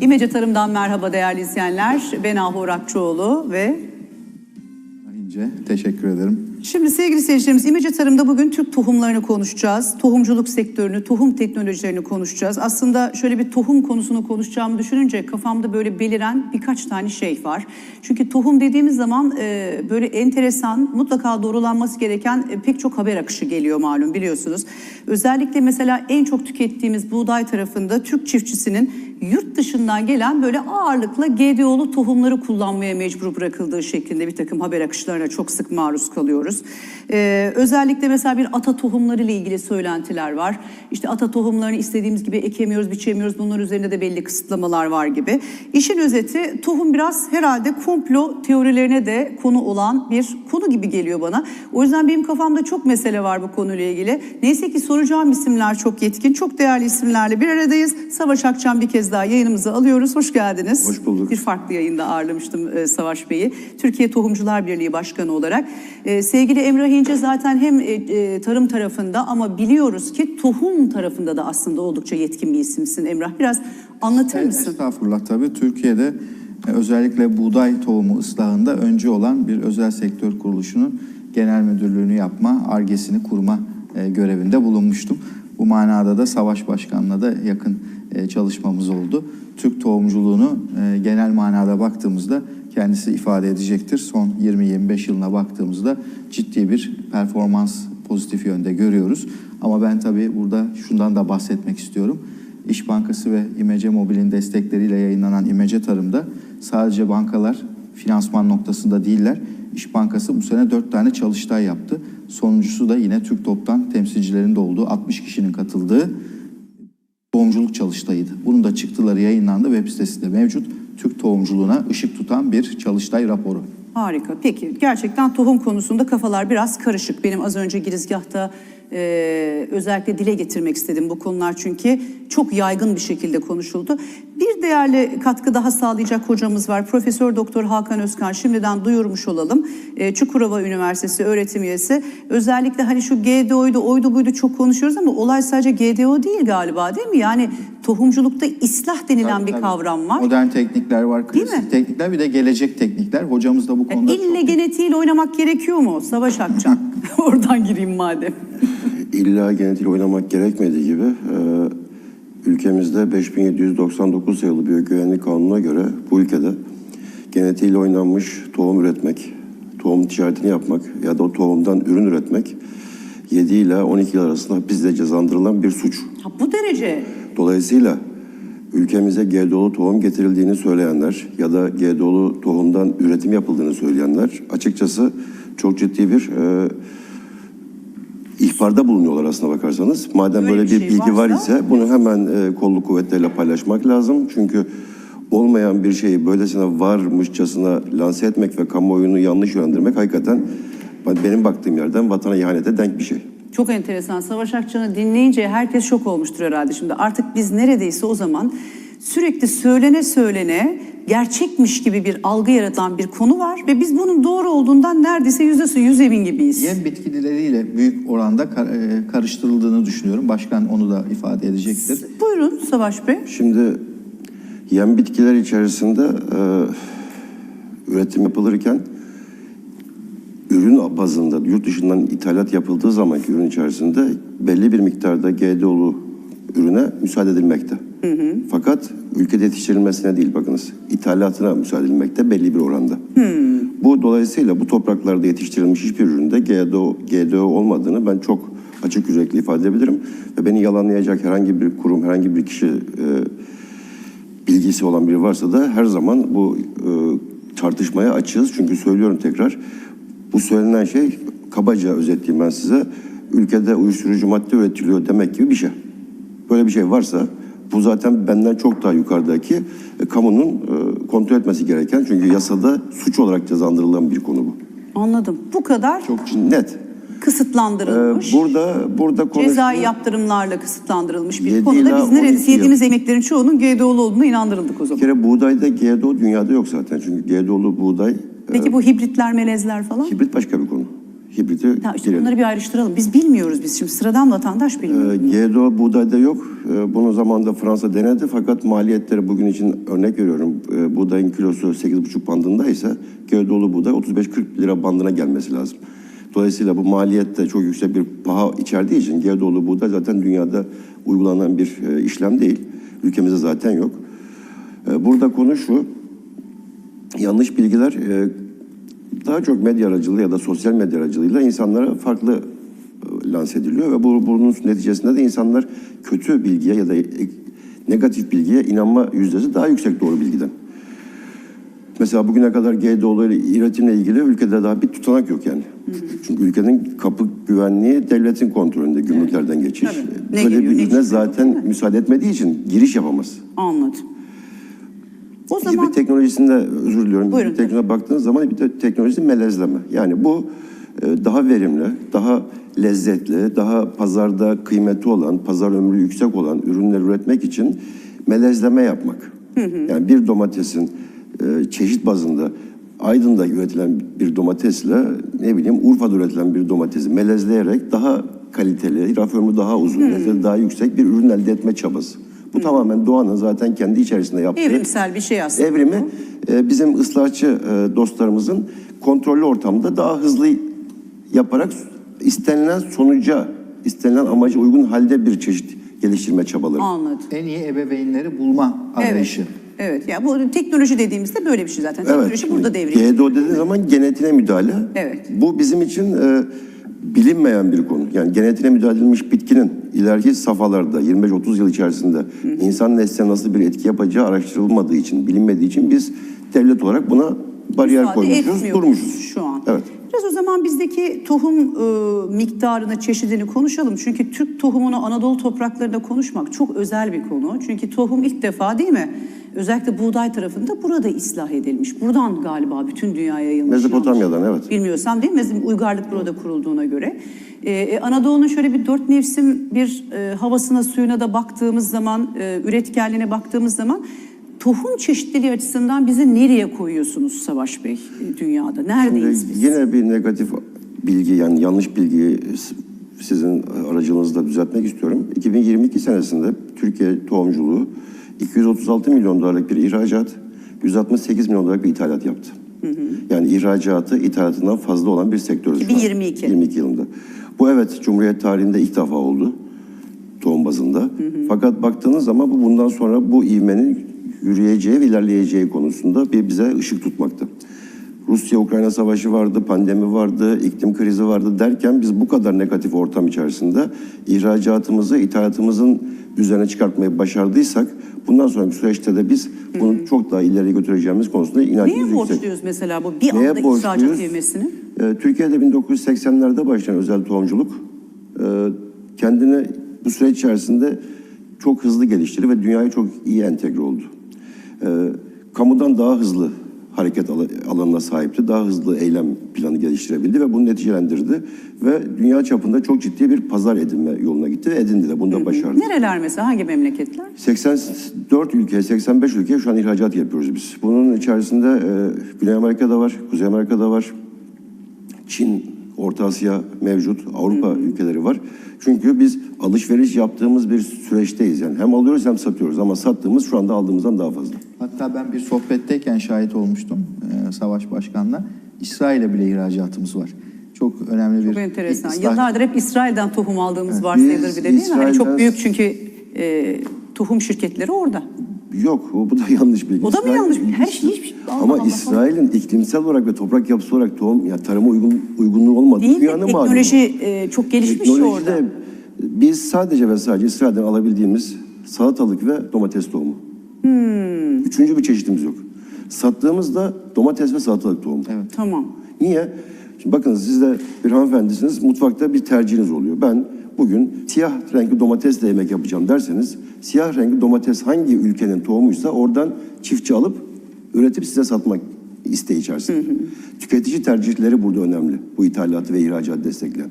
İmece Tarım'dan merhaba değerli izleyenler. Ben Ahu Orakçıoğlu ve İnce, teşekkür ederim. Şimdi sevgili seyircilerimiz İmece Tarım'da bugün Türk tohumlarını konuşacağız. Tohumculuk sektörünü, tohum teknolojilerini konuşacağız. Aslında şöyle bir tohum konusunu konuşacağımı düşününce kafamda böyle beliren birkaç tane şey var. Çünkü tohum dediğimiz zaman e, böyle enteresan, mutlaka doğrulanması gereken e, pek çok haber akışı geliyor malum biliyorsunuz. Özellikle mesela en çok tükettiğimiz buğday tarafında Türk çiftçisinin yurt dışından gelen böyle ağırlıkla GDO'lu tohumları kullanmaya mecbur bırakıldığı şeklinde bir takım haber akışlarına çok sık maruz kalıyoruz. Ee, özellikle mesela bir ata tohumları ile ilgili söylentiler var. İşte ata tohumlarını istediğimiz gibi ekemiyoruz, biçemiyoruz. Bunlar üzerinde de belli kısıtlamalar var gibi. İşin özeti tohum biraz herhalde komplo teorilerine de konu olan bir konu gibi geliyor bana. O yüzden benim kafamda çok mesele var bu konuyla ilgili. Neyse ki soracağım isimler çok yetkin, çok değerli isimlerle bir aradayız. Savaş Akçam bir kez daha yayınımıza alıyoruz. Hoş geldiniz. Hoş bulduk. Bir farklı yayında ağırlamıştım e, Savaş Bey'i. Türkiye Tohumcular Birliği Başkanı olarak. E, sevgili Emrah İnce zaten hem e, e, tarım tarafında ama biliyoruz ki tohum tarafında da aslında oldukça yetkin bir isimsin Emrah. Biraz anlatır mısın? Estağfurullah tabii. Türkiye'de e, özellikle buğday tohumu ıslahında öncü olan bir özel sektör kuruluşunun genel müdürlüğünü yapma, argesini kurma e, görevinde bulunmuştum. Bu manada da Savaş Başkan'la da yakın e, çalışmamız oldu. Türk tohumculuğunu e, genel manada baktığımızda kendisi ifade edecektir. Son 20-25 yılına baktığımızda ciddi bir performans pozitif yönde görüyoruz. Ama ben tabii burada şundan da bahsetmek istiyorum. İş Bankası ve İmece Mobil'in destekleriyle yayınlanan İmece Tarım'da sadece bankalar finansman noktasında değiller. İş Bankası bu sene 4 tane çalıştay yaptı. Sonuncusu da yine Türk Top'tan temsilcilerin de olduğu 60 kişinin katıldığı tohumculuk çalıştayıydı. Bunun da çıktıları yayınlandı web sitesinde mevcut. Türk tohumculuğuna ışık tutan bir çalıştay raporu. Harika. Peki gerçekten tohum konusunda kafalar biraz karışık. Benim az önce girizgahta e, özellikle dile getirmek istedim bu konular çünkü çok yaygın bir şekilde konuşuldu. Bir değerli katkı daha sağlayacak hocamız var. Profesör Doktor Hakan Özkan şimdiden duyurmuş olalım. E, Çukurova Üniversitesi öğretim üyesi. Özellikle hani şu GDO'ydu, oydu buydu çok konuşuyoruz ama olay sadece GDO değil galiba değil mi? Yani tohumculukta islah denilen bir Tabii. kavram var. Modern teknikler var, Değil klasik mi? teknikler bir de gelecek teknikler. Hocamız da bu konuda Yani ille çok genetiğiyle oynamak gerekiyor mu? Savaş Akçan. Oradan gireyim madem. İlla genetiğiyle oynamak gerekmediği gibi e, ülkemizde 5799 sayılı Biyogüvenlik Kanunu'na göre bu ülkede genetiğiyle oynanmış tohum üretmek, tohum ticaretini yapmak ya da o tohumdan ürün üretmek 7 ile 12 yıl arasında hapisle cezalandırılan bir suç. Ha, bu derece. Dolayısıyla ülkemize GDO'lu tohum getirildiğini söyleyenler ya da GDO'lu tohumdan üretim yapıldığını söyleyenler açıkçası çok ciddi bir e, ihbarda bulunuyorlar aslına bakarsanız. Madem Öyle böyle bir bir, şey bilgi var varsa- ise bunu hemen e, kolluk kuvvetleriyle paylaşmak lazım. Çünkü olmayan bir şeyi böylesine varmışçasına lanse etmek ve kamuoyunu yanlış yönlendirmek hakikaten benim baktığım yerden vatana ihanete denk bir şey. Çok enteresan. Savaş Akçan'ı dinleyince herkes şok olmuştur herhalde şimdi. Artık biz neredeyse o zaman sürekli söylene söylene gerçekmiş gibi bir algı yaratan bir konu var ve biz bunun doğru olduğundan neredeyse yüzde yüz emin gibiyiz. Yem bitkileriyle büyük oranda e, karıştırıldığını düşünüyorum. Başkan onu da ifade edecektir. Buyurun Savaş Bey. Şimdi yem bitkiler içerisinde e, üretim yapılırken ürün bazında yurt dışından ithalat yapıldığı zamanki ürün içerisinde belli bir miktarda GDO'lu ürüne müsaade edilmekte. Fakat ülkede yetiştirilmesine değil bakınız ithalatına müsaade edilmekte belli bir oranda. Bu dolayısıyla bu topraklarda yetiştirilmiş hiçbir üründe GDO, GDO olmadığını ben çok açık yürekli ifade edebilirim. Ve beni yalanlayacak herhangi bir kurum, herhangi bir kişi e, bilgisi olan biri varsa da her zaman bu e, tartışmaya açığız. Çünkü söylüyorum tekrar bu söylenen şey kabaca özetleyeyim ben size. Ülkede uyuşturucu madde üretiliyor demek gibi bir şey. Böyle bir şey varsa bu zaten benden çok daha yukarıdaki e, kamunun e, kontrol etmesi gereken çünkü yasada suç olarak cezalandırılan bir konu bu. Anladım. Bu kadar Çok net. Ee, kısıtlandırılmış. burada burada Cezai konuşulan- yaptırımlarla kısıtlandırılmış bir Yedi konuda ila biz neredeyse 12 yıl. yediğimiz yemeklerin çoğunun GDO'lu olduğuna inandırıldık o Bir zaman. kere buğdayda GDO dünyada yok zaten. Çünkü GDO'lu buğday Peki bu hibritler, melezler falan? Hibrit başka bir konu. Hibriti Ya işte girelim. bunları bir ayrıştıralım. Biz bilmiyoruz biz şimdi sıradan vatandaş bilmiyor. Ee, GDO buğdayda yok. Ee, Bunu zamanında Fransa denedi fakat maliyetleri bugün için örnek veriyorum. Ee, Buğdayın kilosu 8,5 bandındaysa GDO'lu buğday 35-40 lira bandına gelmesi lazım. Dolayısıyla bu maliyette çok yüksek bir paha içerdiği için GDO'lu buğday zaten dünyada uygulanan bir e, işlem değil. Ülkemizde zaten yok. Ee, Burada konu şu, yanlış bilgiler e, daha çok medya aracılığı ya da sosyal medya aracılığıyla insanlara farklı e, lanse ediliyor ve bu, bunun neticesinde de insanlar kötü bilgiye ya da e- negatif bilgiye inanma yüzdesi daha yüksek doğru bilgiden. Mesela bugüne kadar GDO'lu ile üretimle ilgili ülkede daha bir tutanak yok yani. Çünkü ülkenin kapı güvenliği devletin kontrolünde, gümrüklerden geçiş. Tabii. Ne Böyle geliyor, bir ne zaten müsaade etmediği için giriş yapamaz. Anladım. O Hibrit zaman teknolojisinde özür diliyorum. Buyurun. Hibrit teknolojisine baktığınız zaman de teknolojisi melezleme. Yani bu e, daha verimli, daha lezzetli, daha pazarda kıymeti olan, pazar ömrü yüksek olan ürünler üretmek için melezleme yapmak. Yani bir domatesin e, çeşit bazında Aydın'da üretilen bir domatesle ne bileyim Urfa'da üretilen bir domatesi melezleyerek daha kaliteli, raf ömrü daha uzun, lezzeti daha yüksek bir ürün elde etme çabası. Bu tamamen doğanın zaten kendi içerisinde yaptığı evrimsel bir şey aslında. evrimi e, bizim ıslahçı e, dostlarımızın kontrollü ortamda daha hızlı yaparak istenilen sonuca, istenilen amaca uygun halde bir çeşit geliştirme çabaları. Anladım. En iyi ebeveynleri bulma arayışı. Evet. Evet. Ya bu teknoloji dediğimizde böyle bir şey zaten. Teknoloji burada devreye. GDO dediğin zaman genetiğine müdahale. Evet. Bu bizim için e, bilinmeyen bir konu. Yani genetiğine müdahale edilmiş bitkinin ileriki safhalarda 25-30 yıl içerisinde insan nesline nasıl bir etki yapacağı araştırılmadığı için, bilinmediği için biz devlet olarak buna bariyer Müsaade koymuşuz, etmiyoruz durmuşuz. Şu an. Evet. Biraz o zaman bizdeki tohum e, miktarını, çeşidini konuşalım. Çünkü Türk tohumunu Anadolu topraklarında konuşmak çok özel bir konu. Çünkü tohum ilk defa değil mi? Özellikle buğday tarafında burada ıslah edilmiş. Buradan galiba bütün dünyaya yayılmış. Mezopotamya'dan, evet. Bilmiyorsam değil mi? Uygarlık burada kurulduğuna göre. Ee, Anadolu'nun şöyle bir dört mevsim bir e, havasına, suyuna da baktığımız zaman, e, üretkenliğine baktığımız zaman tohum çeşitliliği açısından bizi nereye koyuyorsunuz Savaş Bey e, dünyada? Neredeyiz Şimdi biz? yine bir negatif bilgi yani yanlış bilgiyi sizin aracılığınızla düzeltmek istiyorum. 2022 senesinde Türkiye tohumculuğu 236 milyon dolarlık bir ihracat, 168 milyon dolarlık bir ithalat yaptı. Yani ihracatı ithalatından fazla olan bir an. 2022. 22 yılında. Bu evet Cumhuriyet tarihinde ilk defa oldu tohum bazında. Fakat baktığınız zaman bu bundan sonra bu ivmenin yürüyeceği ve ilerleyeceği konusunda bir bize ışık tutmakta. Rusya-Ukrayna savaşı vardı, pandemi vardı, iklim krizi vardı derken biz bu kadar negatif ortam içerisinde ihracatımızı, ithalatımızın üzerine çıkartmayı başardıysak bundan sonraki süreçte de biz bunu çok daha ileri götüreceğimiz konusunda inancımız Neye yüksek. borçluyuz mesela bu bir Neye anda borçluyuz? ihracat ivmesini? Ee, Türkiye'de 1980'lerde başlayan özel tohumculuk e, kendini bu süreç içerisinde çok hızlı geliştirdi ve dünyaya çok iyi entegre oldu. Ee, kamudan daha hızlı hareket al- alanına sahipti. Daha hızlı eylem planı geliştirebildi ve bunu neticelendirdi. Ve dünya çapında çok ciddi bir pazar edinme yoluna gitti ve edindi de. Bunu da başardı. Nereler mesela? Hangi memleketler? 84 ülke, 85 ülkeye şu an ihracat yapıyoruz biz. Bunun içerisinde e, Güney Amerika'da var, Kuzey Amerika'da var, Çin, Orta Asya mevcut, Avrupa ülkeleri var. Çünkü biz alışveriş yaptığımız bir süreçteyiz. Yani hem alıyoruz hem satıyoruz ama sattığımız şu anda aldığımızdan daha fazla. Hatta ben bir sohbetteyken şahit olmuştum e, Savaş Başkan'la. İsrail'e bile ihracatımız var. Çok önemli bir Çok enteresan. iktisat- Yıllardır hep İsrail'den tohum aldığımız Evet, varsayılır de değil mi? Hani çok büyük çünkü e, tohum şirketleri orada. Yok, o- bu da yanlış bilgi. O da mı yanlış bilgi? Her şey hiçbir Allah Ama. İsrail'in iklimsel olarak ve toprak yapısı olarak tohum, ya tarıma uygun uygunluğu olmadığı Değil dünyanın. Teknoloji e, çok gelişmiş Teknolojide orada. biz sadece ve sadece İsrail'den alabildiğimiz salatalık ve domates tohumu. Hmm. Üçüncü bir çeşitimiz yok. Sattığımız da domates ve salatalık tohumu. Tamam. Niye? Şimdi bakın siz de bir hanımefendisiniz. Mutfakta bir tercihiniz oluyor. Ben bugün siyah renkli domatesle yemek yapacağım derseniz siyah renkli domates hangi ülkenin tohumuysa oradan çiftçi alıp üretip size satmak isteği içerisinde. Tüketici tercihleri burada önemli. Bu ithalatı ve ihracatı destekleyen.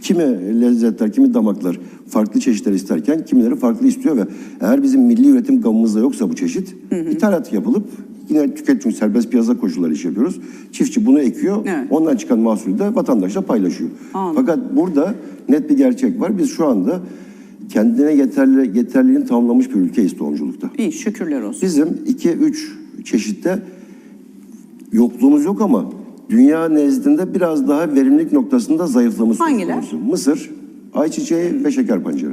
Kimi lezzetler, kimi damaklar farklı çeşitler isterken kimileri farklı istiyor ve eğer bizim milli üretim gamımızda yoksa bu çeşit ithalat yapılıp yine tüketim serbest piyasa koşulları iş yapıyoruz. Çiftçi bunu ekiyor. Evet. Ondan çıkan mahsulü de vatandaşla paylaşıyor. Anladım. Fakat burada net bir gerçek var. Biz şu anda kendine yeterli yeterliliğini tamamlamış bir ülkeyiz tohumculukta. İyi şükürler olsun. Bizim 2-3 çeşitte yokluğumuz yok ama dünya nezdinde biraz daha verimlilik noktasında zayıflığımız söz Hangiler? konusu. Mısır, ayçiçeği ve şeker pancarı.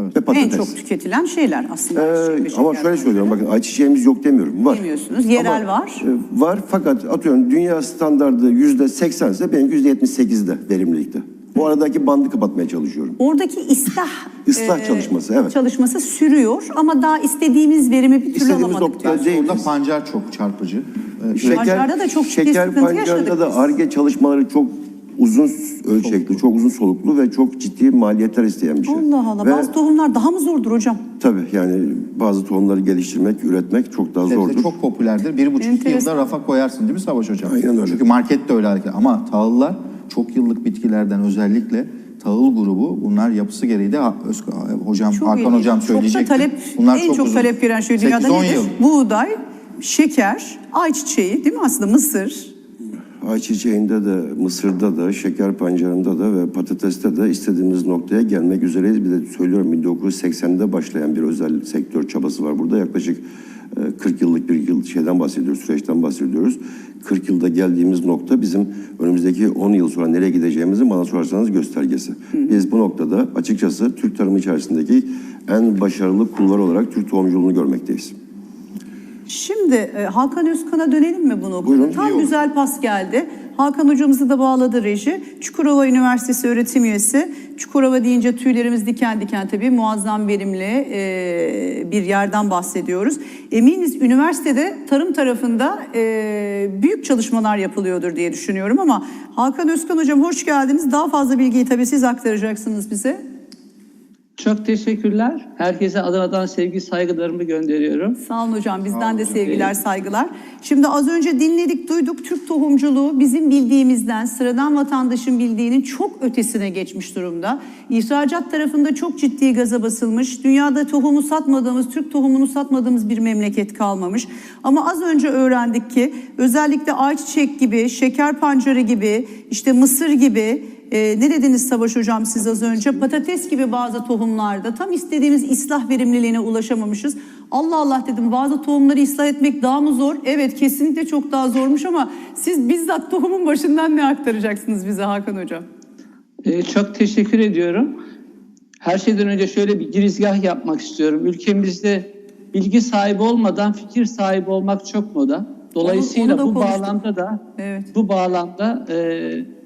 Evet. Ve En patates. çok tüketilen şeyler aslında. Ee, ama şöyle söylüyorum bakın ayçiçeğimiz yok demiyorum. Var. Demiyorsunuz. Yerel Ama, var. e, var fakat atıyorum dünya standardı yüzde seksen ise benimki yüzde yetmiş sekizde verimlilikte. Bu aradaki bandı kapatmaya çalışıyorum. Oradaki islah Islah çalışması, evet. çalışması sürüyor ama daha istediğimiz verimi bir türlü İstediğimiz alamadık. diyorsun. değil. Orada pancar çok çarpıcı. Ee, Şeker, Pancarda da çok ciddi şeker sıkıntı yaşadık da biz. ARGE çalışmaları çok uzun ölçekli, çok uzun soluklu ve çok ciddi maliyetler isteyen bir şey. Allah Allah. Ve Bazı tohumlar daha mı zordur hocam? tabii yani bazı tohumları geliştirmek, üretmek çok daha Sebze zordur. çok popülerdir. Bir buçuk iki Enteresan. yılda rafa koyarsın değil mi Savaş Hocam? Aynen öyle. Çünkü markette öyle hareket. Ama tahıllar çok yıllık bitkilerden özellikle tahıl grubu bunlar yapısı gereği de ha- Öz- hocam Çok Hakan ilginç. hocam söyleyecek. Çok da talep, Bunlar en çok, uzun. talep gören şey dünyada 8-10 nedir? yıl. Buğday, şeker, ayçiçeği değil mi aslında mısır? Ayçiçeğinde de, mısırda da, şeker pancarında da ve patateste de istediğimiz noktaya gelmek üzereyiz. Bir de söylüyorum 1980'de başlayan bir özel sektör çabası var burada. Yaklaşık e, 40 yıllık bir yıl şeyden bahsediyoruz, süreçten bahsediyoruz. 40 yılda geldiğimiz nokta bizim önümüzdeki 10 yıl sonra nereye gideceğimizin bana sorarsanız göstergesi. Biz bu noktada açıkçası Türk tarımı içerisindeki en başarılı kulvar olarak Türk tohumculuğunu görmekteyiz. Şimdi e, Hakan Özkan'a dönelim mi bunu? Buyurun, iyi Tam olur. güzel pas geldi. Hakan hocamızı da bağladı reji. Çukurova Üniversitesi öğretim üyesi. Çukurova deyince tüylerimiz diken diken tabii muazzam verimli e, bir yerden bahsediyoruz. Eminiz üniversitede tarım tarafında e, büyük çalışmalar yapılıyordur diye düşünüyorum ama Hakan Özkan hocam hoş geldiniz. Daha fazla bilgiyi tabii siz aktaracaksınız bize. Çok teşekkürler. Herkese Adana'dan sevgi saygılarımı gönderiyorum. Sağ olun hocam. Bizden de sevgiler, saygılar. Şimdi az önce dinledik, duyduk. Türk tohumculuğu bizim bildiğimizden, sıradan vatandaşın bildiğinin çok ötesine geçmiş durumda. İhracat tarafında çok ciddi gaza basılmış. Dünyada tohumu satmadığımız, Türk tohumunu satmadığımız bir memleket kalmamış. Ama az önce öğrendik ki özellikle ayçiçek gibi, şeker pancarı gibi, işte mısır gibi ee, ne dediniz Savaş Hocam siz az önce? Patates gibi bazı tohumlarda tam istediğimiz islah verimliliğine ulaşamamışız. Allah Allah dedim bazı tohumları ıslah etmek daha mı zor? Evet kesinlikle çok daha zormuş ama siz bizzat tohumun başından ne aktaracaksınız bize Hakan Hocam? Ee, çok teşekkür ediyorum. Her şeyden önce şöyle bir girizgah yapmak istiyorum. Ülkemizde bilgi sahibi olmadan fikir sahibi olmak çok moda. Dolayısıyla Onu- onu bu konuştuk. bağlamda da Evet. bu bağlamda e,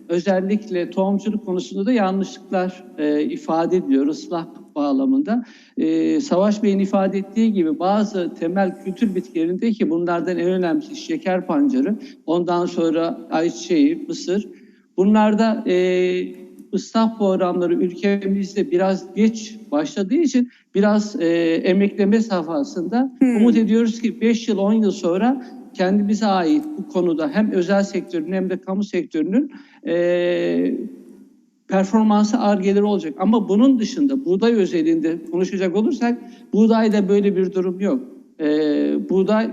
özellikle tohumculuk konusunda da yanlışlıklar e, ifade ediyor ıslah bağlamında. E, Savaş Bey'in ifade ettiği gibi bazı temel kültür bitkilerinde ki bunlardan en önemlisi şeker pancarı, ondan sonra ayçiçeği, mısır. Bunlarda e, ıslah programları ülkemizde biraz geç başladığı için biraz e, emekleme safhasında umut ediyoruz ki 5 yıl 10 yıl sonra kendimize ait bu konuda hem özel sektörün hem de kamu sektörünün e, performansı argeleri olacak. Ama bunun dışında buğday özelinde konuşacak olursak buğdayda böyle bir durum yok. E, buğday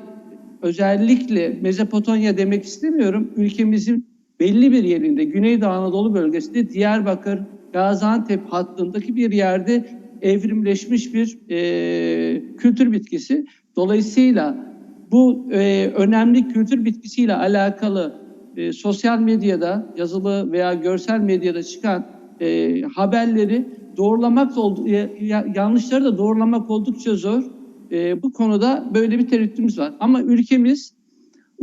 özellikle Mezopotamya demek istemiyorum. Ülkemizin belli bir yerinde Güneydoğu Anadolu bölgesinde Diyarbakır, Gaziantep hattındaki bir yerde evrimleşmiş bir e, kültür bitkisi. Dolayısıyla bu e, önemli kültür bitkisiyle alakalı e, sosyal medyada yazılı veya görsel medyada çıkan e, haberleri doğrulamak ya- yanlışları da doğrulamak oldukça zor. E, bu konuda böyle bir tereddütümüz var. Ama ülkemiz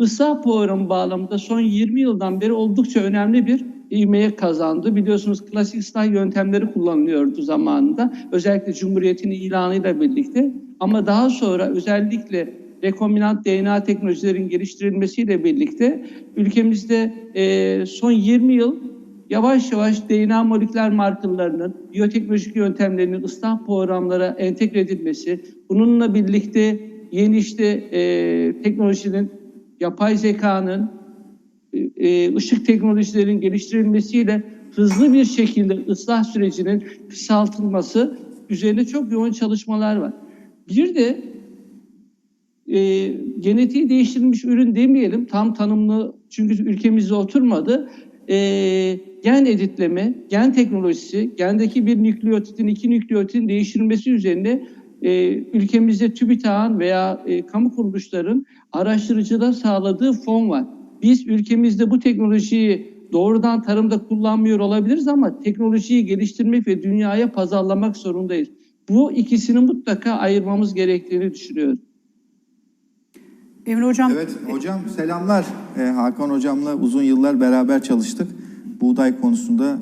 ıslah programı bağlamında son 20 yıldan beri oldukça önemli bir ivmeye kazandı. Biliyorsunuz klasik ıslah yöntemleri kullanılıyordu zamanında. Özellikle Cumhuriyet'in ilanıyla birlikte. Ama daha sonra özellikle rekombinant DNA teknolojilerin geliştirilmesiyle birlikte ülkemizde e, son 20 yıl yavaş yavaş DNA moleküler markerlarının, biyoteknolojik yöntemlerinin ıslah programlara entegre edilmesi, bununla birlikte yeni işte e, teknolojinin, yapay zekanın, e, ışık teknolojilerin geliştirilmesiyle hızlı bir şekilde ıslah sürecinin kısaltılması üzerine çok yoğun çalışmalar var. Bir de e, genetiği değiştirilmiş ürün demeyelim. Tam tanımlı çünkü ülkemizde oturmadı. E, gen editleme, gen teknolojisi, gendeki bir nükleotidin iki nükleotidin değiştirilmesi üzerine e, ülkemizde TÜBİTAK'ın veya e, kamu kuruluşların araştırıcıda sağladığı fon var. Biz ülkemizde bu teknolojiyi doğrudan tarımda kullanmıyor olabiliriz ama teknolojiyi geliştirmek ve dünyaya pazarlamak zorundayız. Bu ikisini mutlaka ayırmamız gerektiğini düşünüyorum. Emre Hocam Evet hocam selamlar. Ee, Hakan hocamla uzun yıllar beraber çalıştık. Buğday konusunda e,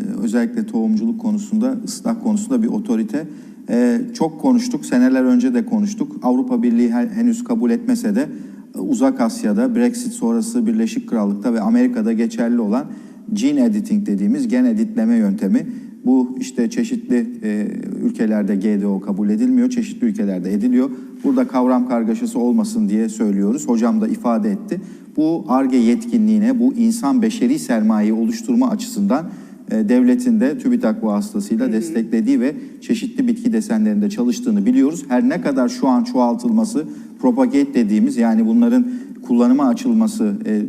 e, özellikle tohumculuk konusunda, ıslah konusunda bir otorite. Ee, çok konuştuk, seneler önce de konuştuk. Avrupa Birliği hen- henüz kabul etmese de e, Uzak Asya'da, Brexit sonrası Birleşik Krallık'ta ve Amerika'da geçerli olan gene editing dediğimiz gen editleme yöntemi. Bu işte çeşitli e, ülkelerde GDO kabul edilmiyor, çeşitli ülkelerde ediliyor. Burada kavram kargaşası olmasın diye söylüyoruz. Hocam da ifade etti. Bu ARGE yetkinliğine, bu insan beşeri sermayeyi oluşturma açısından e, devletin de TÜBİTAK vasıtasıyla desteklediği ve çeşitli bitki desenlerinde çalıştığını biliyoruz. Her ne kadar şu an çoğaltılması, propagate dediğimiz yani bunların kullanıma açılması e,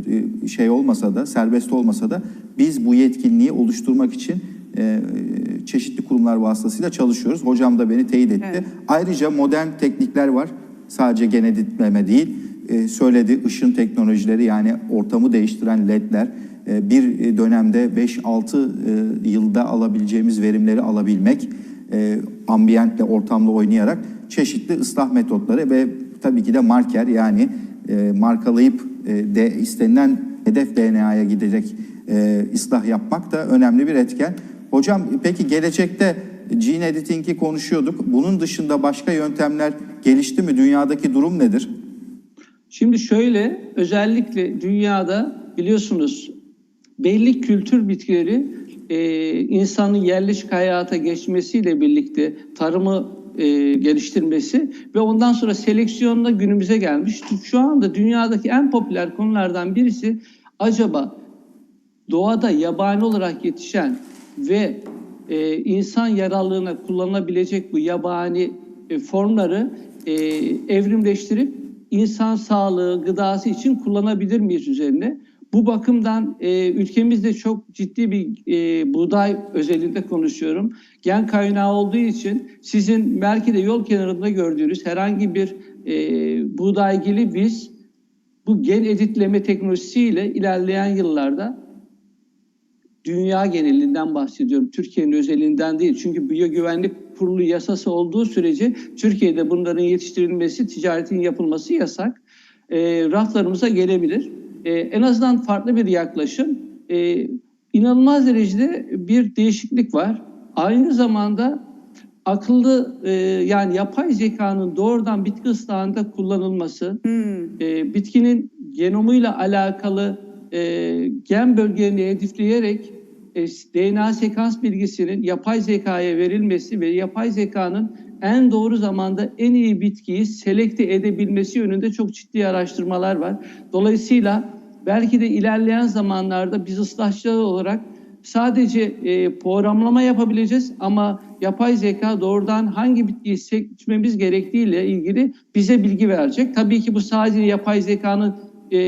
e, şey olmasa da, serbest olmasa da biz bu yetkinliği oluşturmak için e, çeşitli kurumlar vasıtasıyla çalışıyoruz. Hocam da beni teyit etti. Evet. Ayrıca modern teknikler var. Sadece gen editleme değil. E, söyledi ışın teknolojileri yani ortamı değiştiren ledler. e, bir dönemde 5-6 e, yılda alabileceğimiz verimleri alabilmek. E, ambiyentle, ortamla oynayarak çeşitli ıslah metotları ve tabii ki de marker yani e, markalayıp e, de istenilen hedef DNA'ya gidecek e, ıslah yapmak da önemli bir etken. Hocam peki gelecekte gene editing'i konuşuyorduk. Bunun dışında başka yöntemler gelişti mi? Dünyadaki durum nedir? Şimdi şöyle özellikle dünyada biliyorsunuz belli kültür bitkileri e, insanın yerleşik hayata geçmesiyle birlikte tarımı e, geliştirmesi ve ondan sonra seleksiyonla günümüze gelmiş. Şu anda dünyadaki en popüler konulardan birisi acaba doğada yabani olarak yetişen ve e, insan yararlığına kullanılabilecek bu yabani e, formları e, evrimleştirip insan sağlığı, gıdası için kullanabilir miyiz üzerine? Bu bakımdan e, ülkemizde çok ciddi bir e, buğday özelinde konuşuyorum. Gen kaynağı olduğu için sizin belki de yol kenarında gördüğünüz herhangi bir e, buğdaygili biz bu gen editleme teknolojisiyle ilerleyen yıllarda dünya genelinden bahsediyorum. Türkiye'nin özelinden değil. Çünkü biyogüvenlik kurulu yasası olduğu sürece Türkiye'de bunların yetiştirilmesi, ticaretin yapılması yasak. E, raflarımıza gelebilir. E, en azından farklı bir yaklaşım. E, inanılmaz derecede bir değişiklik var. Aynı zamanda akıllı e, yani yapay zekanın doğrudan bitki ıslahında kullanılması, e, bitkinin genomuyla alakalı e, gen bölgelerini hedefleyerek DNA sekans bilgisinin yapay zekaya verilmesi ve yapay zekanın en doğru zamanda en iyi bitkiyi selekte edebilmesi yönünde çok ciddi araştırmalar var. Dolayısıyla belki de ilerleyen zamanlarda biz ıslahçılar olarak sadece e, programlama yapabileceğiz ama yapay zeka doğrudan hangi bitkiyi seçmemiz gerektiğiyle ilgili bize bilgi verecek. Tabii ki bu sadece yapay zekanın e,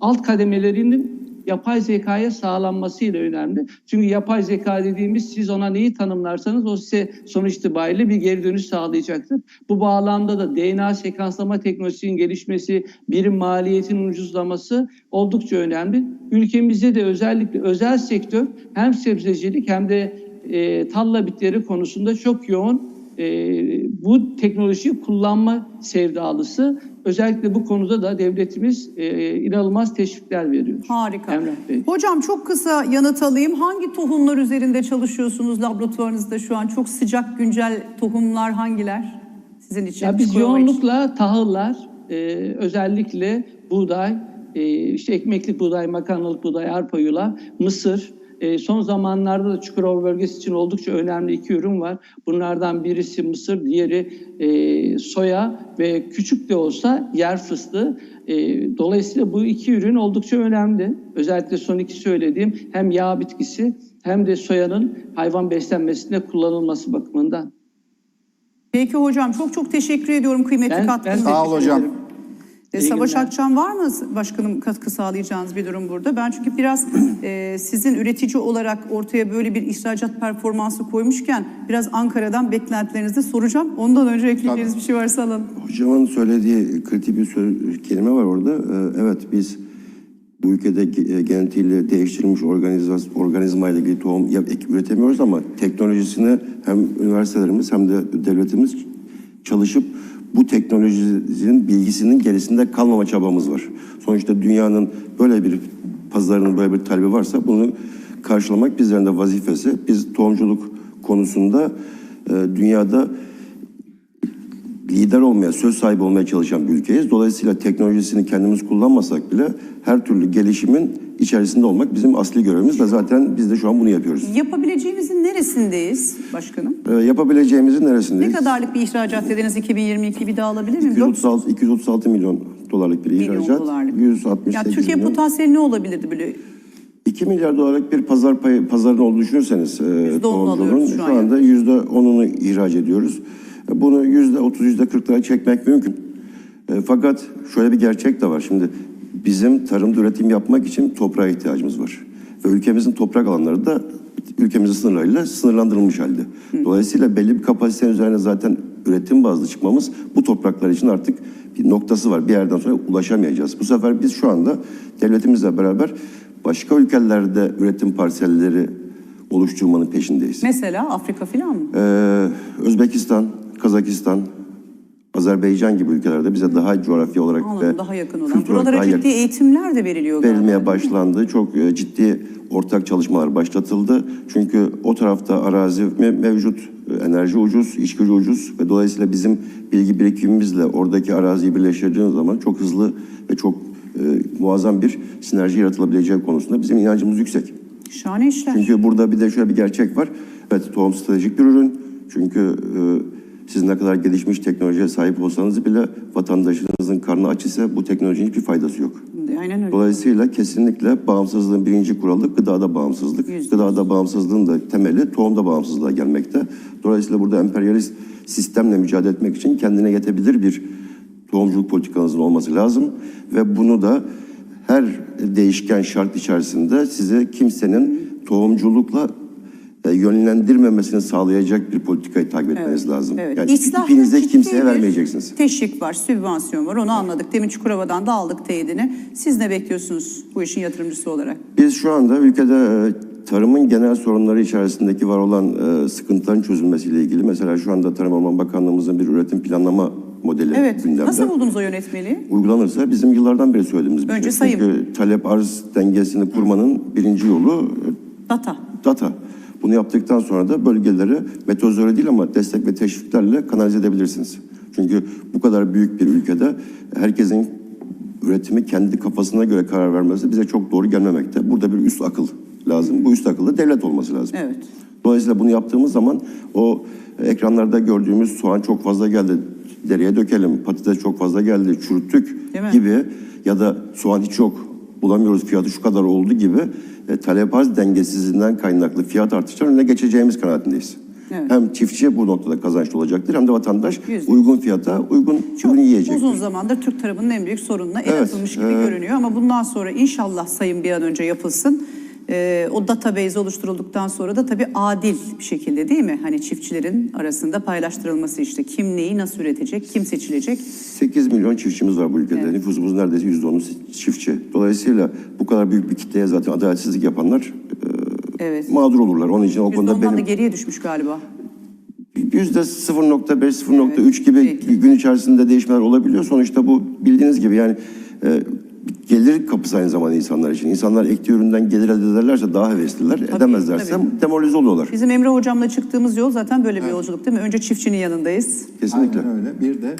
alt kademelerinin yapay zekaya sağlanmasıyla önemli. Çünkü yapay zeka dediğimiz siz ona neyi tanımlarsanız o size sonuç itibariyle bir geri dönüş sağlayacaktır. Bu bağlamda da DNA sekanslama teknolojisinin gelişmesi, birim maliyetinin ucuzlaması oldukça önemli. Ülkemizde de özellikle özel sektör hem sebzecilik hem de e, talla bitleri konusunda çok yoğun e, bu teknolojiyi kullanma sevdalısı. Özellikle bu konuda da devletimiz e, inanılmaz teşvikler veriyor. harika. Emrah Bey. Hocam çok kısa yanıt alayım. Hangi tohumlar üzerinde çalışıyorsunuz laboratuvarınızda şu an? Çok sıcak güncel tohumlar hangiler sizin için? Ya biz Çukurova için? yoğunlukla tahıllar, e, özellikle buğday, e, işte ekmeklik buğday, makarnalık buğday, arpa yula, mısır. E, son zamanlarda da Çukurova bölgesi için oldukça önemli iki ürün var. Bunlardan birisi mısır, diğeri e, soya ve küçük de olsa yer fıstığı. E, dolayısıyla bu iki ürün oldukça önemli. Özellikle son iki söylediğim hem yağ bitkisi hem de soyanın hayvan beslenmesinde kullanılması bakımından. Peki hocam çok çok teşekkür ediyorum kıymetli Ben- katkınız ben için. Sağ ol hocam. ederim. İyi Savaş günler. Akçam var mı başkanım katkı sağlayacağınız bir durum burada? Ben çünkü biraz e, sizin üretici olarak ortaya böyle bir ihracat performansı koymuşken biraz Ankara'dan beklentilerinizi soracağım. Ondan önce ekleyeceğiniz bir şey varsa alın. Hocamın söylediği kritik bir söz, kelime var orada. Ee, evet biz bu ülkede e, genetiğiyle değiştirilmiş organizas, organizmayla ilgili tohum üretemiyoruz ama teknolojisini hem üniversitelerimiz hem de devletimiz çalışıp bu teknolojinin bilgisinin gerisinde kalmama çabamız var. Sonuçta dünyanın böyle bir pazarının böyle bir talebi varsa bunu karşılamak bizlerin de vazifesi. Biz tohumculuk konusunda e, dünyada lider olmaya, söz sahibi olmaya çalışan bir ülkeyiz. Dolayısıyla teknolojisini kendimiz kullanmasak bile her türlü gelişimin içerisinde olmak bizim asli görevimiz ve zaten biz de şu an bunu yapıyoruz. Yapabileceğimizin neresindeyiz başkanım? Ee, yapabileceğimizin Ne neresindeyiz? kadarlık bir ihracat dediniz 2022 bir daha alabilir miyim? 236, 236 milyon dolarlık bir Milyon ihracat. dolarlık. 168 Ya Türkiye milyon. potansiyeli ne olabilirdi böyle? 2 milyar dolarlık bir pazar payı, pazarın olduğunu düşünürseniz e, %10'unu tohumculuğun şu şu an anda %10'unu ihraç ediyoruz. Bunu %30, %40'lara çekmek mümkün. E, fakat şöyle bir gerçek de var. Şimdi bizim tarımda üretim yapmak için toprağa ihtiyacımız var. Ve ülkemizin toprak alanları da ülkemizin sınırlarıyla sınırlandırılmış halde. Dolayısıyla belli bir kapasitenin üzerine zaten üretim bazlı çıkmamız bu topraklar için artık bir noktası var. Bir yerden sonra ulaşamayacağız. Bu sefer biz şu anda devletimizle beraber başka ülkelerde üretim parselleri oluşturmanın peşindeyiz. Mesela Afrika falan mı? Ee, Özbekistan, Kazakistan, Azerbaycan gibi ülkelerde bize daha coğrafya olarak Anladım, ve daha yakın olan. Buralara daha ciddi yakın eğitimler de veriliyor galiba. verilmeye başlandı. Çok e, ciddi ortak çalışmalar başlatıldı. Çünkü o tarafta arazi me- mevcut, e, enerji ucuz, iş gücü ucuz ve dolayısıyla bizim bilgi birikimimizle oradaki araziyi birleştirdiğimiz zaman çok hızlı ve çok e, muazzam bir sinerji yaratılabileceği konusunda bizim inancımız yüksek. Şahane işler. Çünkü burada bir de şöyle bir gerçek var. Evet tohum stratejik bir ürün. Çünkü e, siz ne kadar gelişmiş teknolojiye sahip olsanız bile vatandaşınızın karnı aç ise bu teknolojinin hiçbir faydası yok. Aynen öyle. Dolayısıyla kesinlikle bağımsızlığın birinci kuralı gıdada bağımsızlık. Yüzde yüz. Gıdada bağımsızlığın da temeli tohumda bağımsızlığa gelmekte. Dolayısıyla burada emperyalist sistemle mücadele etmek için kendine yetebilir bir tohumculuk politikanızın olması lazım. Ve bunu da her değişken şart içerisinde size kimsenin tohumculukla yönlendirmemesini sağlayacak bir politikayı takip etmeniz lazım. Evet. Yani İslahda ipinize kimseye vermeyeceksiniz. Teşvik var, sübvansiyon var. Onu anladık. Demin Çukurova'dan da aldık teyidini. Siz ne bekliyorsunuz bu işin yatırımcısı olarak? Biz şu anda ülkede e, tarımın genel sorunları içerisindeki var olan e, sıkıntıların çözülmesiyle ilgili mesela şu anda Tarım Orman Bakanlığımızın bir üretim planlama modeli Evet. gündemde. Nasıl buldunuz o yönetmeliği? Uygulanırsa bizim yıllardan beri söylediğimiz bir Önce şey. sayım. Çünkü talep arz dengesini kurmanın birinci yolu e, Data. data. Bunu yaptıktan sonra da bölgeleri metozöre değil ama destek ve teşviklerle kanalize edebilirsiniz. Çünkü bu kadar büyük bir ülkede herkesin üretimi kendi kafasına göre karar vermesi bize çok doğru gelmemekte. Burada bir üst akıl lazım. Bu üst akıl da devlet olması lazım. Evet. Dolayısıyla bunu yaptığımız zaman o ekranlarda gördüğümüz soğan çok fazla geldi, dereye dökelim, patates çok fazla geldi, çürüttük gibi ya da soğan hiç yok, bulamıyoruz fiyatı şu kadar oldu gibi e, talep arz dengesizliğinden kaynaklı fiyat artışlarının önüne geçeceğimiz kanaatindeyiz. Evet. Hem çiftçi bu noktada kazançlı olacaktır hem de vatandaş Yüzde. uygun fiyata uygun Çok ürün yiyecek. uzun zamandır Türk tarımının en büyük sorununa el Evet, atılmış gibi e- görünüyor. Ama bundan sonra inşallah sayım bir an önce yapılsın. Ee, o database oluşturulduktan sonra da tabii adil bir şekilde değil mi? Hani çiftçilerin arasında paylaştırılması işte kim neyi nasıl üretecek, kim seçilecek. 8 milyon çiftçimiz var bu ülkede. Evet. Nüfusumuzun neredeyse %10'u çiftçi. Dolayısıyla bu kadar büyük bir kitleye zaten adaletsizlik yapanlar e, Evet. mağdur olurlar. Onun için o konuda ondan da benim geriye düşmüş galiba. yüzde 0.5 0.3 gibi peki. gün içerisinde değişmeler olabiliyor. Sonuçta bu bildiğiniz gibi yani e, gelir kapısı aynı zamanda insanlar için. İnsanlar ektiği üründen gelir elde ederlerse daha hevesliler. Edemezlerse tabii. demoralize oluyorlar. Bizim Emre hocamla çıktığımız yol zaten böyle bir yolculuk değil mi? Önce çiftçinin yanındayız. Kesinlikle. Aynen öyle. Bir de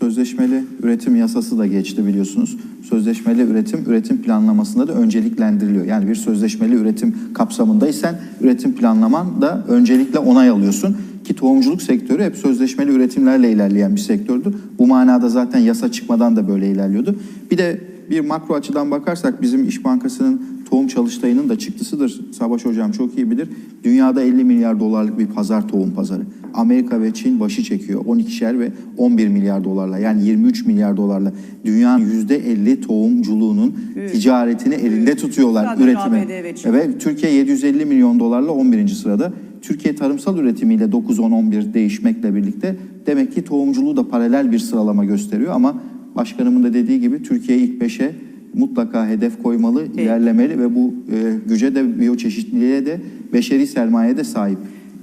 sözleşmeli üretim yasası da geçti biliyorsunuz. Sözleşmeli üretim, üretim planlamasında da önceliklendiriliyor. Yani bir sözleşmeli üretim kapsamındaysan üretim planlaman da öncelikle onay alıyorsun. Ki tohumculuk sektörü hep sözleşmeli üretimlerle ilerleyen bir sektördü. Bu manada zaten yasa çıkmadan da böyle ilerliyordu. Bir de bir makro açıdan bakarsak bizim İş Bankası'nın tohum çalıştayının da çıktısıdır. Savaş Hocam çok iyi bilir. Dünyada 50 milyar dolarlık bir pazar tohum pazarı. Amerika ve Çin başı çekiyor. 12'şer ve 11 milyar dolarla yani 23 milyar dolarla dünyanın %50 tohumculuğunun ticaretini elinde tutuyorlar Sadece Çin. Ve Türkiye 750 milyon dolarla 11. sırada. Türkiye tarımsal üretimiyle 9-10-11 değişmekle birlikte demek ki tohumculuğu da paralel bir sıralama gösteriyor ama başkanımın da dediği gibi Türkiye ilk 5'e mutlaka hedef koymalı, ilerlemeli ve bu e, güce de biyoçeşitliliğe de beşeri sermayeye de sahip.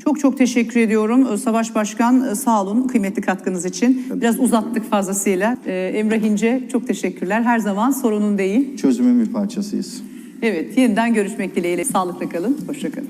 Çok çok teşekkür ediyorum. Ee, Savaş Başkan e, sağ olun kıymetli katkınız için. Biraz uzattık fazlasıyla. Ee, Emrah İnce çok teşekkürler. Her zaman sorunun değil. Çözümün bir parçasıyız. Evet yeniden görüşmek dileğiyle. Sağlıkla kalın. Hoşça kalın.